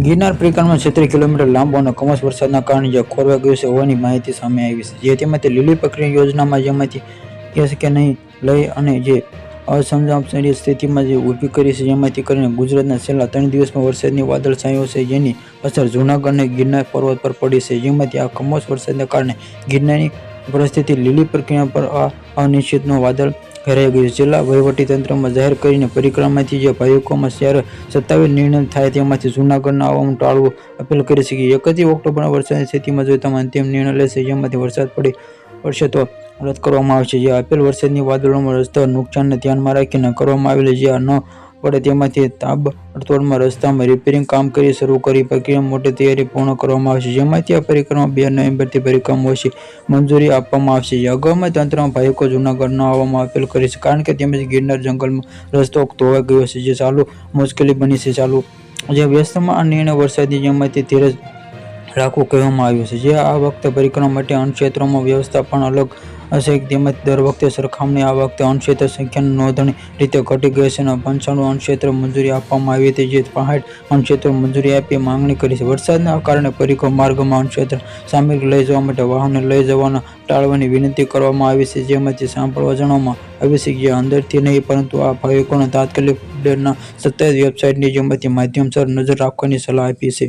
ગિરનાર પરિક્રમા ક્ષેત્રે કિલોમીટર લાંબો અને કમોસમ વરસાદના કારણે જે ખોરવા ગયું છે હોવાની માહિતી સામે આવી છે. જે તેમાંથી લીલી પ્રક્રિયા યોજનામાં જેમાંથી છે કે નહીં, લઈ અને જે અસમજામસરી સ્થિતિમાં જે ઊભી કરી છે જેમાંથી કરીને ગુજરાતના છેલ્લા ત્રણ દિવસમાં વરસાદની વાદળ છાયો છે, જેની અસર જૂનાગઢ અને ગિરનાર પર્વત પર પડી છે. જેમાંથી આ કમોસ વરસાદને કારણે ગિરનારની પરિસ્થિતિ લીલી પ્રક્રિયા પર આ અનિશ્ચિતનું વાદળ ઘેરાઈ ગયું. જિલ્લા વહીવટીતંત્રમાં જાહેર કરીને પરિક્રમાથી જે ભાવિકોમાં જ્યારે સત્તાવીસ નિર્ણય થાય તેમાંથી જૂનાગઢના આવવાનું ટાળવું અપીલ કરી શકી. એકત્રીસ ઓક્ટોબરના વરસાદની સ્થિતિમાં જો તમે અંતિમ નિર્ણય લેશે, જેમાંથી વરસાદ પડી પડશે તો રદ કરવામાં આવશે. જે આપેલ વરસાદની વાદળોમાં રસ્તા નુકસાનને ધ્યાનમાં રાખીને કરવામાં આવેલી જે ન પડે તેમાંથી તાબ અડતોડમાં રસ્તામાં રિપેરિંગ કામ કરી શરૂ કરી. પ્રક્રિયા મોટી તૈયારી પૂર્ણ કરવામાં આવશે. જેમાંથી આ પરિક્રમા બે નવેમ્બરથી પરિક્રમા ઓછી મંજૂરી આપવામાં આવશે. અગાઉમાં તંત્રમાં ભાવિકો જૂનાગઢ ન આવવામાં અપીલ કરી છે. કારણ કે તેમજ ગિરનાર જંગલમાં રસ્તો ધોવાઈ ગયો છે. જે ચાલુ મુશ્કેલી બની છે ચાલુ. જે વ્યસ્તમાં આ નિર્ણય વરસાદની જેમાંથી ધીરજ રાખવું કહેવામાં આવ્યું છે. જે આ વખતે પરિક્રમા માટે અન્ય વ્યવસ્થા પણ અલગ હશે. તેમજ દર વખતે સરખામણી આ વખતે અણક્ષેત્ર સંખ્યાની નોંધણી રીતે ઘટી ગઈ છે અને પંચાણું અણક્ષેત્ર મંજૂરી આપવામાં આવી હતી. જે પહાડ અણક્ષેત્ર મંજૂરી આપી માંગણી કરી છે. વરસાદના કારણે પરિક્રમા માર્ગમાં અણક્ષેત્ર સામગ્રી લઈ જવા માટે વાહનને લઈ જવાના ટાળવાની વિનંતી કરવામાં આવી છે. જેમાંથી સાંભળવા જણાવવામાં આવી છે કે અંદરથી નહીં, પરંતુ આ ભાવિકોને તાત્કાલિક અપડેટના સત્તાવાર વેબસાઇટની જેમાંથી માધ્યમસર નજર રાખવાની સલાહ આપી છે.